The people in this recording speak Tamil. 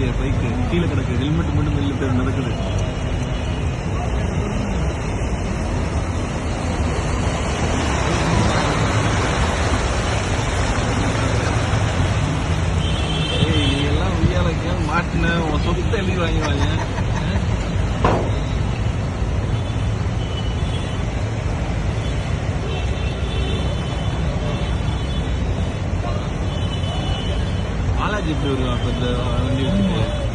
வேண்டிய பைக்கு கீழே கிடக்கு. ஹெல்மெட் மட்டும் இல்லை பேர் நடக்குது. மாட்டின? உன் சொத்தை எழுதி வாங்கிடுவாங்க സാഹചര്യത്തിലൊരു കുഴപ്പമില്ല